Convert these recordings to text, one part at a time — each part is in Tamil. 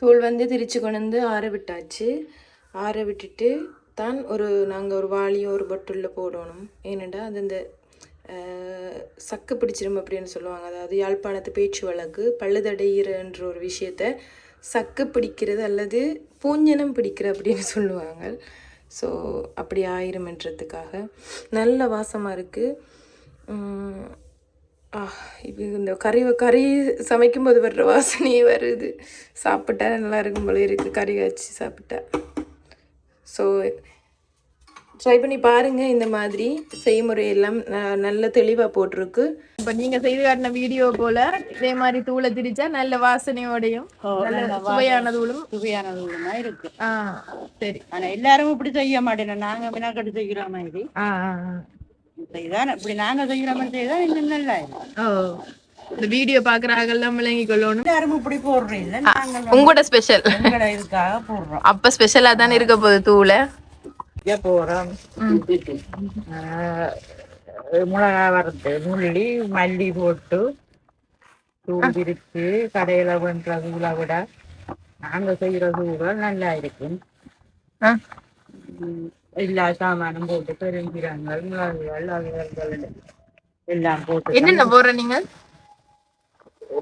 தூள் வந்து திரிச்சு கொண்டு வந்து ஆற விட்டாச்சு. ஆற விட்டுட்டு தான் ஒரு நாங்கள் ஒரு வாளியும் ஒரு பொட்டுள்ள போடணும். ஏனெண்டா அது இந்த சக்கு பிடிச்சிரும் அப்படின்னு சொல்லுவாங்க. அதாவது யாழ்ப்பாணத்து பேச்சு வழக்கு பழுதடைகிறன்ற ஒரு விஷயத்த சக்கு பிடிக்கிறது அல்லது பூஞ்சனம் பிடிக்கிற அப்படின்னு சொல்லுவாங்க. ஸோ அப்படி ஆயிரும்ன்றதுக்காக. நல்ல வாசமாக இருக்குது ஆ இது இந்த கறி கறி சமைக்கும்போது வர்ற வாசனையே வருது. சாப்பிட்டா நல்லா இருக்கும் போல இருக்குது கறி வச்சு சாப்பிட்டா. ஸோ ட்ரை பண்ணி பாருங்க. இந்த மாதிரி செய்முறை எல்லாம் ந- நல்ல தெளிவாக போட்டிருக்கு. இப்போ நீங்கள் செய்து காட்டின வீடியோ போல் இதே மாதிரி தூளை திரிச்சா நல்ல வாசனையோடையும் நல்ல சுவையான தூளும் சுவையானது ஒண்ணுதான் இருக்கு. ஆ சரி. ஆனா எல்லாரும் இப்படி செய்ய மாட்டேன் நாங்க வினாக்கட்டு செய்கிற மாதிரி ஆ ஆ. செய்தான் இப்படி நாங்க செய்கிற மாதிரி செய்தான் இன்னும் நல்லா இருக்கும். ஓ இந்த வீடியோ பார்க்குறாங்கெல்லாம் விளங்கி கொள்ளணும். எல்லாரும் இப்படி போடுறோம் இல்ல? நாங்க உங்களோட ஸ்பெஷல் எங்கட இதுக்காக போடுறோம். அப்ப ஸ்பெஷலா தானே இருக்க போகுது தூளை? போறோம். ஆஹ் மிளகா வறுத்து முள்ளி மல்லி போட்டு தூள் பிரிச்சு கடையில பண்ற தூளை விட நாங்க செய்யற தூள் நல்லா இருக்கும். எல்லா சாமானும் போட்டு பெருங்கிறாங்கள் மிளகுகள் அதுகள் எல்லாம் போட்டு என்னென்ன போடுற நீங்க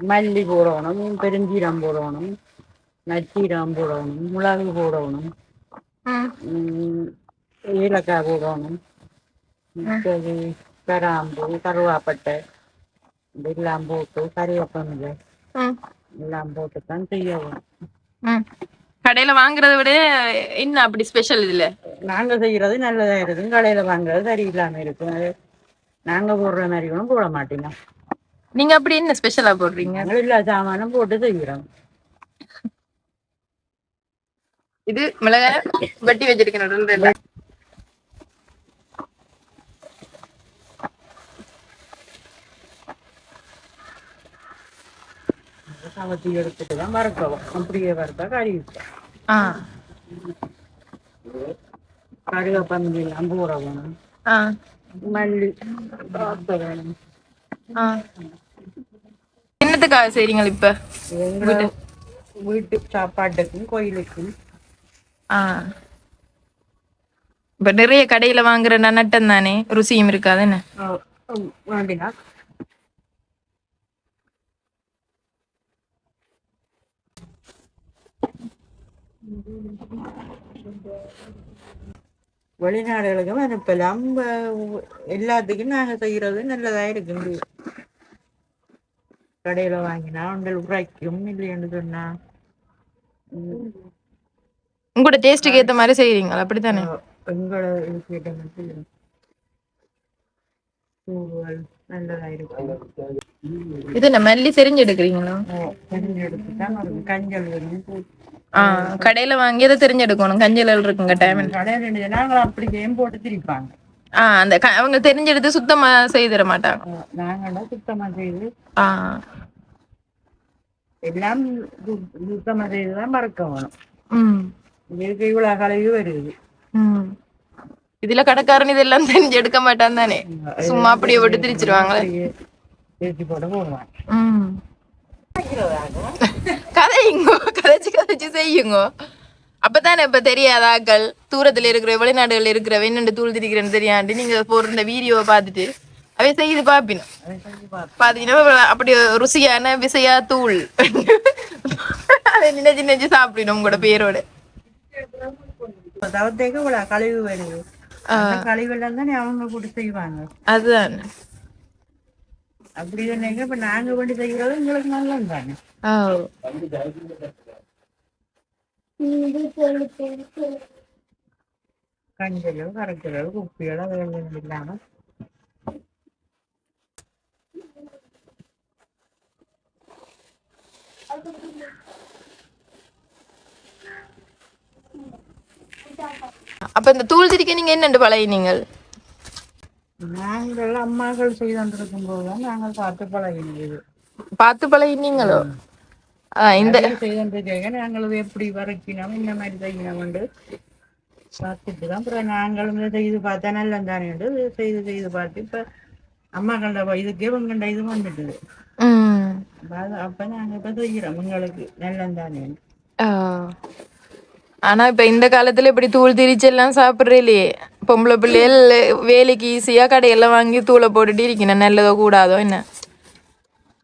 மல்லி போடணும் பெருஞ்சீரம் போடணும் நச்சீரம் போடணும் மிளகு போடணும் ஏலக்காய் போடணும் மிச்சது கராம்பு கருவாப்பட்டை இதெல்லாம் போட்டு கறிவேப்பமில்லை எல்லாம் போட்டு தான் செய்யணும். கடையில வாங்குறத விட என்ன அப்படி ஸ்பெஷல் இதுல? நாங்க செய்யறது நல்லதா இருக்கும். கடையில வாங்குறது சரியில்லாம இருக்கும். நாங்க போடுற மாதிரி ஒன்றும் போட மாட்டோம். நீங்க அப்படி என்ன ஸ்பெஷலா போடுறீங்க? எல்லா சாமானும் போட்டு செய்கிறோம் இது மிளகாய் வெட்டி வச்சிருக்கேன் சமத்தி எடுத்துட்டு தான் வறுக்கவும். அப்படியே வறுத்தா கறி மல்லி வேணும். ஆ. என்னத்துக்காக செய்றீங்க இப்ப? வீட்டு. சாப்பாட்டுக்கும் கோயிலுக்கும். ஆ. இப்ப நிறைய கடையில வாங்குற நன்னட்டம் தானே? ருசியும் இருக்காது என்ன வெளிநாடுகளுக்கும் அனுப்பலாம். எல்லாத்துக்கும் நாங்க செய்யறது நல்லதா இருக்குது. கடையில வாங்கினா உங்கள் உரைக்கும் இல்லைன்னு சொன்னா. உங்களோட டேஸ்ட்டுக்கு ஏத்த மாதிரி செய்றீங்களா? அப்படித்தானே? எங்களோட ஏற்ற மாதிரி தூள்கள் நல்லதா இருக்கும் இது மல்லி செரிஞ்சு எடுக்கிறீங்களா? கஞ்சி எடுத்துதான் வரும் கஞ்சல் ஆ கடையில வாங்கி அதை தெரிஞ்சு எடுக்கணும் கஞ்சல் இருக்குங்க டைம் அப்படி கேம் போட்டு திரிப்பாங்க. ஆ அந்த அவங்க தெரிஞ்செடுத்து சுத்தமா செய்து தர மாட்டாங்க. நாங்களாம் சுத்தமா செய்து. ஆ. எல்லாம் சுத்தமா செய்து தான் மறக்க வேணும். ம். இதுக்கு இவ்வளவு கலவி வருது. ம். இதுல கடைக்காரன் இதெல்லாம் தெரிஞ்சு எடுக்க மாட்டான் தானே. சும்மா அப்படியே விட்டு திரிச்சிருவாங்க தேய்ச்சி போட்டு போடுவாங்க ம். கதையுங்கோ? கதைச்சு கதைச்சு செய்யுங்கோ? அப்பதானே இப்ப தெரியாத ஆக்கள் தூரத்துல இருக்கிற வெளிநாடுகள் இருக்கிற வெண்ணண்டு தூள் திரிக்கிறேன்னு தெரியாண்டு நீங்க போடுற இந்த வீடியோவை பார்த்துட்டு அவை செய்து பாப்பினும் பாத்தீங்கன்னா அப்படி ருசியான விசையா தூள். அதை நினைச்சு நினைச்சு சாப்பிடணும் உங்களோட பேரோட. தவத்தேக்கு கழிவு வருது அந்த கழிவெல்லாம் தானே அவங்க போட்டு செய்வாங்க. அதுதான். அப்படி சொன்னீங்க இப்ப நாங்க பண்ணி செய்யறது உங்களுக்கு நல்லது தானே கஞ்சலோ கரைச்சலோ குப்பிகளோ அதெல்லாம் இல்லாம. அப்ப இந்த தூள் திரிக்க நீங்க என்னண்டு நாங்கள் அம்மாக்கள் செய்து கொண்டிருக்கும் போதுதான் நாங்கள் பார்த்து பழகினது. பார்த்து பழகினீங்களோ? இந்த செய்து கொண்டிருக்க நாங்கள் எப்படி வரைக்கினோம்? இந்த மாதிரி செய்யணும் கொண்டு பார்த்துட்டு தான் அப்புறம் நாங்களும் செய்து பார்த்தா நல்லா தானே செய்து செய்து பார்த்து இப்ப அம்மா கண்ட இதுக்கே உங்கண்ட இது வந்துட்டுது. அப்ப அது- அப்ப நாங்க இப்ப செய்கிறோம் உங்களுக்கு நல்லா தானே. ஆனா இப்ப இந்த காலத்துல இப்படி தூள் திரிச்சு எல்லாம் சாப்பிடுறே பொம்பளை பிள்ளைகள் வேலைக்கு ஈஸியா கடையெல்லாம் வாங்கி தூளை போட்டுட்டு இருக்கணும் நல்லதோ கூடாதோ என்ன?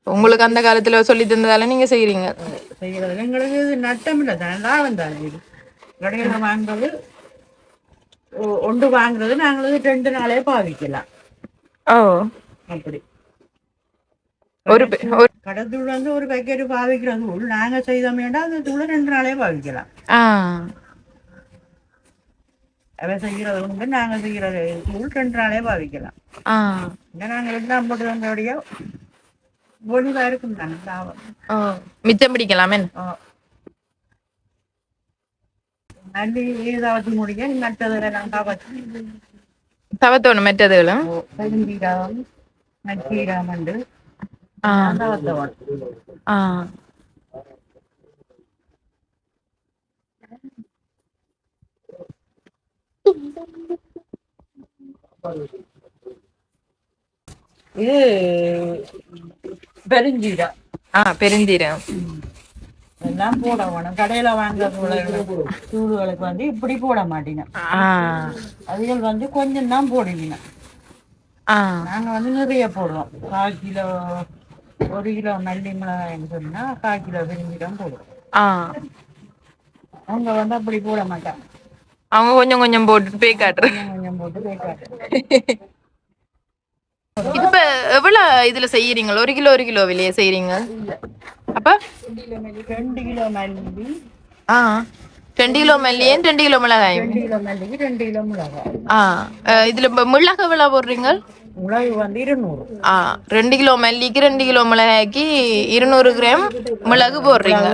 உங்களுக்கு அந்த காலத்துல சொல்லி தந்ததால நீங்க செய்கிறது எங்களுக்கு நட்டம் இல்லை. தானே லாபம் தானே இது கடையில் வாங்குறது ஒன்று வாங்குறது நாங்கள் ரெண்டு நாளே பாவிக்கலாம். ஓ. அப்படி. ஒரு கடத்தூள் வந்து ஒரு பேக்கெட் பாவிக்கிற தூள் நாங்க செய்தோமேண்டா அந்த தூளை ரெண்டு நாளே பாவிக்கலாம். ஆ. அவன் செய்கிறது உண்டு நாங்க செய்கிறது தூள் ரெண்டு நாளே பாவிக்கலாம். நாங்கள் எல்லாம் போட்டு வந்தபடியா ஒளிவா இருக்கும் தானே லாபம் மிச்சம் பிடிக்கலாமே. நல்லி ஏதாவது முடிய காப்பாற்றி தவத்தோணும் மெட்டதுகளும் பெருந்தீராம் நச்சீராம் உண்டு. இது பெருஞ்சீரா ஆ பெருந்தீரம் எல்லாம் போட வேணும் கடையில வாங்குற தூளுகளுக்கு வந்து இப்படி போட மாட்டீங்க அதுகள் வந்து கொஞ்சம் தான் போடுவீங்க நாங்க வந்து நிறைய போடுவோம் கால் கிலோ ஒரு கிலோ நல்லி மிளகாய்ன்னு சொன்னா கால் கிலோ பெருஞ்சீரம் போடுவோம். ஆ. அவங்க வந்து அப்படி போட மாட்டாங்க. அவங்க கொஞ்சம் கொஞ்சம் போட்டு பே காட்டுறேன் கொஞ்சம் போட்டு கேட்காது இது இப்ப எவ்வளவு இதுல செய்யறீங்க ஒரு கிலோ ஒரு கிலோ விலைய செய்யறீங்க அப்ப? ரெண்டு கிலோ மல்லி ஆ. ரெண்டு கிலோ மல்லியும் ரெண்டு கிலோ மிளகாயும் ரெண்டு கிலோ மல்லிக்கு ரெண்டு கிலோ மிளகாய். ஆ இதுல மிளகு எவ்வளவு போடுறீங்க? மிளகு வந்து இருநூறு. ஆ ரெண்டு கிலோ மல்லிக்கு ரெண்டு கிலோ மிளகாய்க்கு இருநூறு கிராம் மிளகு போடுறீங்க.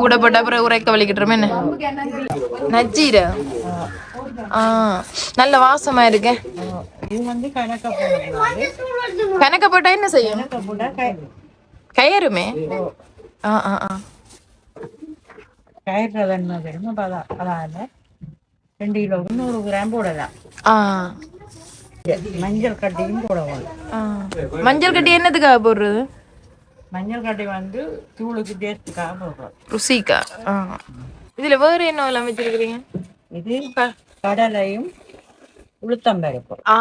கூட போட்ட அப்புறம் உரைக்க வலிக்கிட்டுருமே என்ன? நச்சீர ஆ நல்ல வாசமா இருக்கு. இது வந்து கணக்க போட்டா என்ன செய்யும்? கயறுமே? ஆ ஆ ஆ. தெரியுமா? பதா அதால ரெண்டு கிலோவுக்கு நூறு கிராம் போடலாம். ஆ. மஞ்சள் கட்டியும் போடணும் ஆ. மஞ்சள் கட்டி என்னதுக்காக போடுறது? மஞ்சள் கட்டி வந்து தூளுக்கு டேஸ்ட்டுக்காக போடுறோம். ருசிக்கா? ஆ. இதுல வேற என்ன எல்லாம் வச்சிருக்கிறீங்க? இது கடலையும் உளுத்தம்பருப்பு ஆ.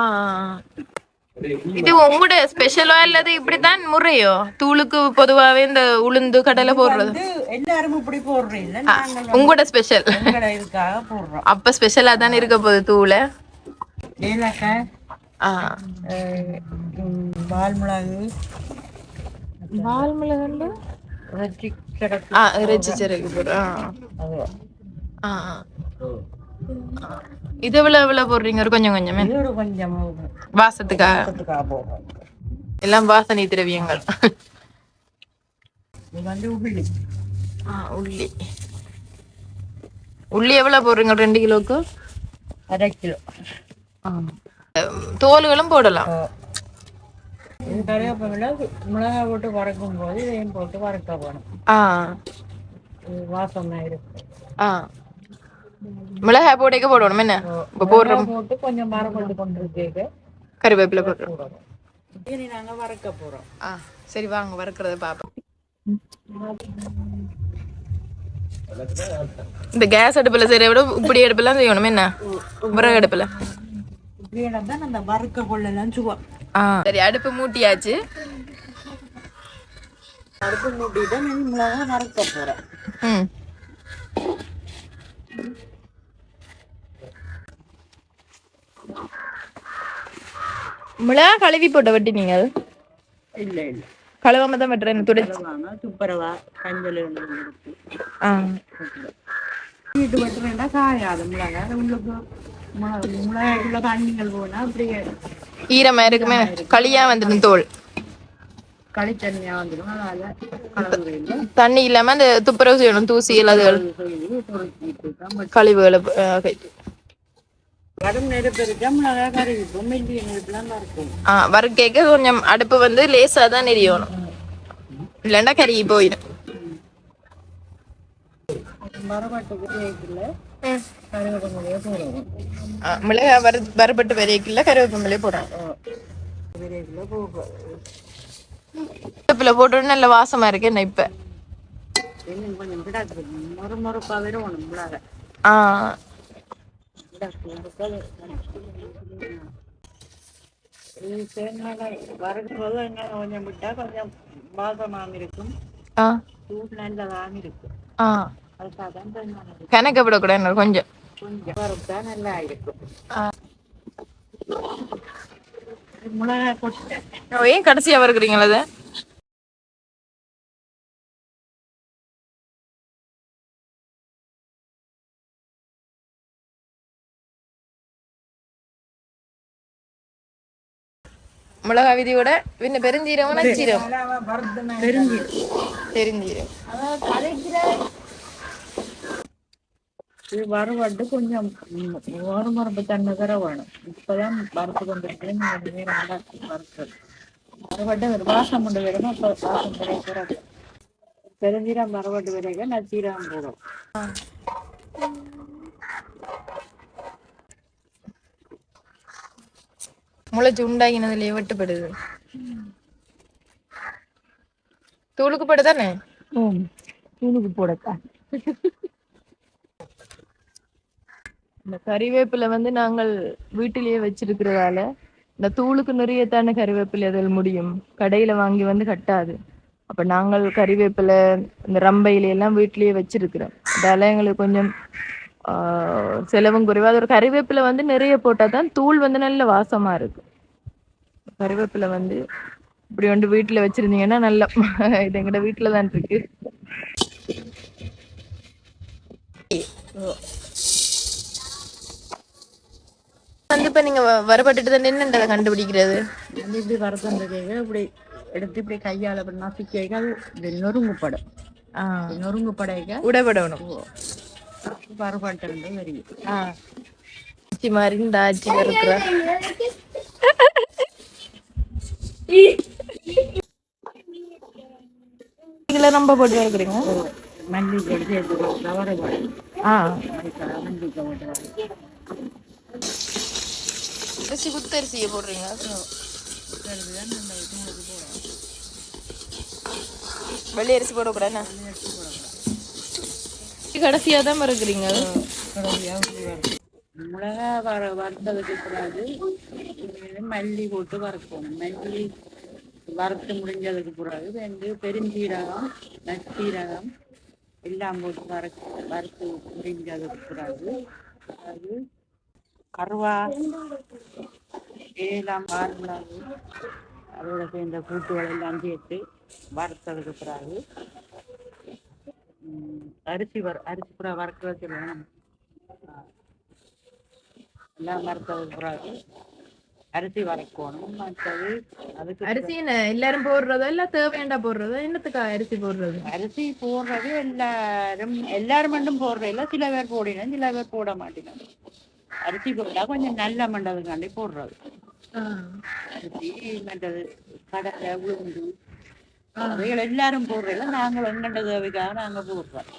இது உங்களோட ஸ்பெஷலா அல்லது இப்படித்தான் முறையோ? தூளுக்கு பொதுவாவே இந்த உளுந்து கடலை போடுறது. எல்லாரும் இப்படி போடுறோம். இல்ல நாங்கள் உங்களோட ஸ்பெஷல் போடுறோம். அப்ப ஸ்பெஷலா தான் இருக்க போகுது தூளை? ஏலக்காய் ஆ. அஹ், உம், வால் மிளகு வால் மிளகாண்டு இறைச்சி சிறகு போடு ஆ. அது ஆ ஆ. ஆ. இது எவ்வளவு எவ்வளவு போடுறீங்க? ஒரு கொஞ்சம் கொஞ்சமே. கொஞ்சம் வாசத்துக்கா? பக்கத்துக்காக போடுறோம் எல்லாம் வாசனை திரவியங்கள். உள்ளி. உள்ளி. உள்ளி எவ்வளவு போடுறீங்க? ரெண்டு கிலோக்கு? அரை கிலோ. தோல்களும் போடலாம். இது கறிவேப்பிலை மிளகாய் போட்டு வறுக்கும் போது இதையும் போட்டு வறுக்க போகணும். வாசமாக இருக்கும். ஆ. மிளகாய் போடைக்க போடணும் என்ன இப்ப போடுற மிளகாய் போட்டு கொஞ்சம் மரம் கொண்டு கொண்டு இருக்கேக்க கறிவேப்பிலை போடுறோம் இனி நாங்கள் வறுக்க போகிறோம் ஆ சரி வாங்க வறுக்கிறத பாப்போம் இந்த கேஸ் அடுப்புல செய்யற விட இப்படி அடுப்புலாம் செய்யணும் என்ன விறகு அடுப்புல சரி அடுப்பு மூட்டியாச்சு அடுப்பு மூட்டிட்டு நான் மிளகாய் வறுக்க போகிறேன் ம் மிளகா கழுவி போட்ட வட்டி நீங்கள் இல்லை. இல்லை கழுவாம தான் வெட்டுறேன் துடைச்சு துப்புரவா கஞ்சல் ஆ. வீட்டு வெட்டுறேன்டா காயாது மிளகா. மிளகாய்க்குள்ள தண்ணிகள் போனால் அப்படியே ஈரமா இருக்குமே களியா வந்துடும் தோல். களி வந்துடும். அதனால தண்ணி இல்லாம அந்த துப்புரவு செய்யணும் தூசி தான் கழிவுகளை ஆ, கை- கடும் நெருப்பு இருக்கா மிளகாய் கறி இருக்கும் மெல்லிய நெருப்புலாம் இருக்கும் ஆ வறுக்கைக்கு கொஞ்சம் அடுப்பு வந்து லேசா தான் எரியணும் இல்லைன்னா கருகி போயிடும். மிளகாய் வறு வறுபட்டு வரைக்குள்ள கருவேப்பமிலே போகும் அடுப்புல போட்டு நல்ல வாசமா இருக்கு என்ன இப்ப? மிளகா ஆ. கிடக்கு அடுத்தது இது தேங்காய் வறுக்கும்போது என்ன கொஞ்சம் விட்டா கொஞ்சம் வாசமாக இருக்கும் ஆ. சூடு இருக்கும் ஆ. அதுக்காக தான் தேங்காய் கணக்க விடக்கூடாது கொஞ்சம். கொஞ்சம் வறுத்தா நல்லா இருக்கும் ஆ. கொட்டை ஏன் கடைசியா வறுக்குறீங்களா மிளகா விதியோட பின்ன பெருஞ்சீரகம் நச்சீரகம் பெருஞ்சீரகம். இது வறுவட்டு கொஞ்சம் ஒரு மரப்பு தன்மை தர வேணும். இப்பதான் வறுத்து கொண்டிருக்கேன். வறுத்தது வறுவட்டு ஒரு வாசம் கொண்டு வரணும் அப்போ வாசம் கிடைக்கிறது பெருஞ்சீரம் வறுவட்டு வரைக்கும் நச்சீரம் போடும். முளைச்சு உண்டாகினதுலயே வெட்டுப்படுது தூளுக்கு படுதானே ம் தூணுக்கு போடக்கா இந்த கறிவேப்பிலை வந்து நாங்கள் வீட்டிலேயே வச்சிருக்கிறதால இந்த தூளுக்கு நிறைய தானே கறிவேப்பிலை அதில் முடியும் கடையில வாங்கி வந்து கட்டாது அப்ப நாங்கள் கறிவேப்பிலை இந்த ரம்பையில எல்லாம் வீட்டிலேயே வச்சிருக்கிறோம் அதால எங்களுக்கு கொஞ்சம் செலவும் குறைவு. அது ஒரு கறிவேப்பிலை வந்து நிறைய போட்டா தான் தூள் வந்து நல்ல வாசமா இருக்கும். கறிவேப்பிலை வந்து இப்படி வந்து வீட்டுல வச்சிருந்தீங்கன்னா நல்ல இது எங்கட வீட்டுல தான் இருக்கு. வந்து இப்ப நீங்க வ- வரப்பட்டுட்டு தான் என்னன்றதை கண்டுபிடிக்கிறது? வந்து இப்படி வறுத்தது இப்படி எடுத்து இப்படி கையால் அப்படி நசுக்கி அது இது நொறுங்குப்படும் ஆஹ் நொறுங்குப்படைக்க உடப்படணும் வறுபட்டு தெரியும் ஆஹ் ஆச்சி மாதிரி இந்த ஆச்சி வறுக்கிற இதுல ரொம்ப போட்டு தவறு ஆ. அரிசி குத்தரிசியை போடுறீங்க? வெள்ளை அரிசி போடக்கூடாது கடைசியா தான் இருக்கிறீங்க மிளகா வர வறுத்ததுக்கு பிறகு மல்லி போட்டு வறுப்போம். மல்லி வறுத்து முடிஞ்சதுக்கு பிறகு வந்து பெருஞ்சீரகம் நச்சீரகம் எல்லாம் போட்டு வறுத்து வறுத்து முடிஞ்சதுக்கு பிறகு அது கருவா ஏலாம் வார்மிளகு அதோட சேர்ந்த கூட்டுகள் எல்லாம் சேர்த்து வறுத்ததுக்கு பிறகு அரிசி வர அரிசி புறா வறுக்கிறதுக்கு வேணும் எல்லாம் வறுத்ததுக்கு பிறகு அரிசி வறுக்கணும். மற்றது அதுக்கு அரிசி எல்லாரும் போடுறதோ இல்ல தேவையாண்டா போடுறதோ? என்னத்துக்கா அரிசி போடுறது? அரிசி போடுறது எல்லாரும் எல்லாரும் மட்டும் போடுறதில்ல சில பேர் போடினோம் சில பேர் போட மாட்டேங்க அரிசி போட்டா கொஞ்சம் நல்ல மண்டதுக்காண்டி போடுறது. அரிசி மற்றது கடலை உளுந்து அவைகள் எல்லாரும் போடுறதில்ல நாங்கள் எங்கண்ட தேவைக்காக நாங்க போடுறோம்.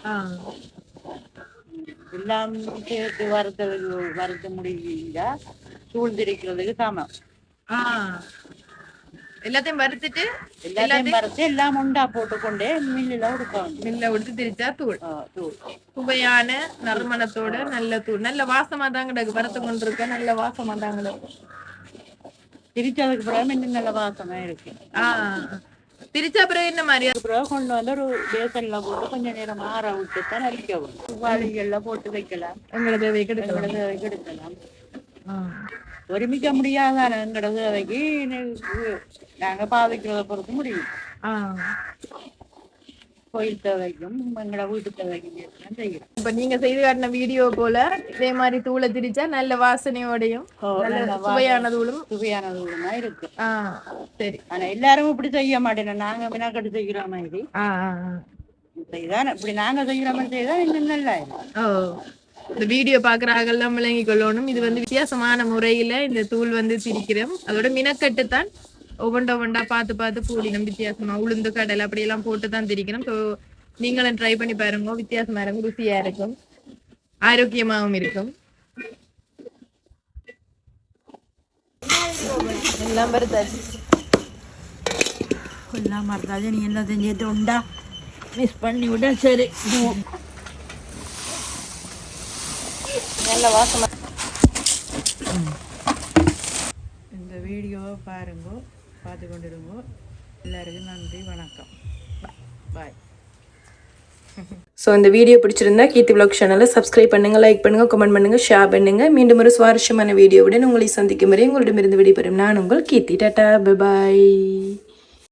எல்லாம் சேர்த்து வறுத்ததுக்கு வறுத்த முடியுங்க சூழ்ந்திருக்கிறதுக்கு சமம் எல்லாத்தையும் வறுத்துட்டு எல்லாத்தையும் வறுத்து எல்லாம் உண்டா போட்டுக்கொண்டே மில்லில் வேண்டும். மில்ல விட்டு திரிச்சா தூள். தூள். சுவையான நறுமணத்தோட நல்ல தூள். நல்ல வாசமா தான் கிடக்கு. வறுத்து கொண்டிருக்க நல்ல வாசமா தான் கிடக்கு. திரிச்சதுக்கு பிறகு இன்னும் நல்ல வாசமா இருக்கு. ஆஹ் திரிச்சா பிறகு என்ன மாதிரி பிறகு கொண்டு வந்து ஒரு பேசன்ல போட்டு கொஞ்ச நேரம் ஆற விட்டு தான் அரிக்கவும் வாளிகள்ல போட்டு வைக்கலாம் எங்களை தேவை கெடுக்கலாம் எங்களது அவைக்கு எடுக்கலாம் ஒருமிக்க முடியாதான எங்களது அவைக்கு நாங்க பாவிக்கிறத பொறுத்து முடியும் கோயில் தேவைக்கும் எங்களோட வீட்டு தேவைக்கும் இப்ப நீங்க செய்து காட்டின வீடியோ போல இதே மாதிரி தூளை திரிச்சா நல்ல வாசனையோடையும் சுவையான தூளும். சுவையானது ஒண்ணுமா இருக்கு. சரி. ஆனா எல்லாரும் இப்படி செய்ய மாட்டேன் நாங்க மினாக்கட்டு செய்கிற மாதிரி. செய்தான் இப்படி நாங்க செய்கிற மாதிரி செய்தா இன்னும் நல்லா இந்த வீடியோ பாக்குறாங்கெல்லாம் விளங்கி கொள்ளணும். இது வந்து வித்தியாசமான முறையில இந்த தூள் வந்து திரிக்கிறோம். அதோட மினக்கட்டு தான் ஒவ்வொண்டா ஒவ்வொண்டா பார்த்து பார்த்து கூடினோம் வித்தியாசமா உளுந்து கடலை அப்படியெல்லாம் போட்டு தான் திரிக்கணும். ஸோ நீங்களும் ட்ரை பண்ணி பாருங்க வித்தியாசமா இருக்கும் ருசியா இருக்கும் ஆரோக்கியமாகவும் இருக்கும். எல்லாம் வருதாச்சு எல்லாம் மறந்தாச்சு நீ எல்லாம் செஞ்சுட்டு உண்டா மிஸ் பண்ணி விட்டா சரி. நல்ல இந்த வீடியோவை பாருங்க. பார்த்து கொண்டிருங்க எல்லாருக்கும் நன்றி வணக்கம். பாய் ஸோ இந்த வீடியோ பிடிச்சிருந்தா கீர்த்தி vlog சேனலை சப்ஸ்கிரைப் பண்ணுங்கள் லைக் பண்ணுங்கள் கமெண்ட் பண்ணுங்கள் ஷேர் பண்ணுங்கள் மீண்டும் ஒரு சுவாரஸ்யமான வீடியோவுடன் உங்களை சந்திக்கும் வரை உங்களிடமிருந்து விடைபெறும் நான் உங்கள் கீர்த்தி. டாட்டா பாய்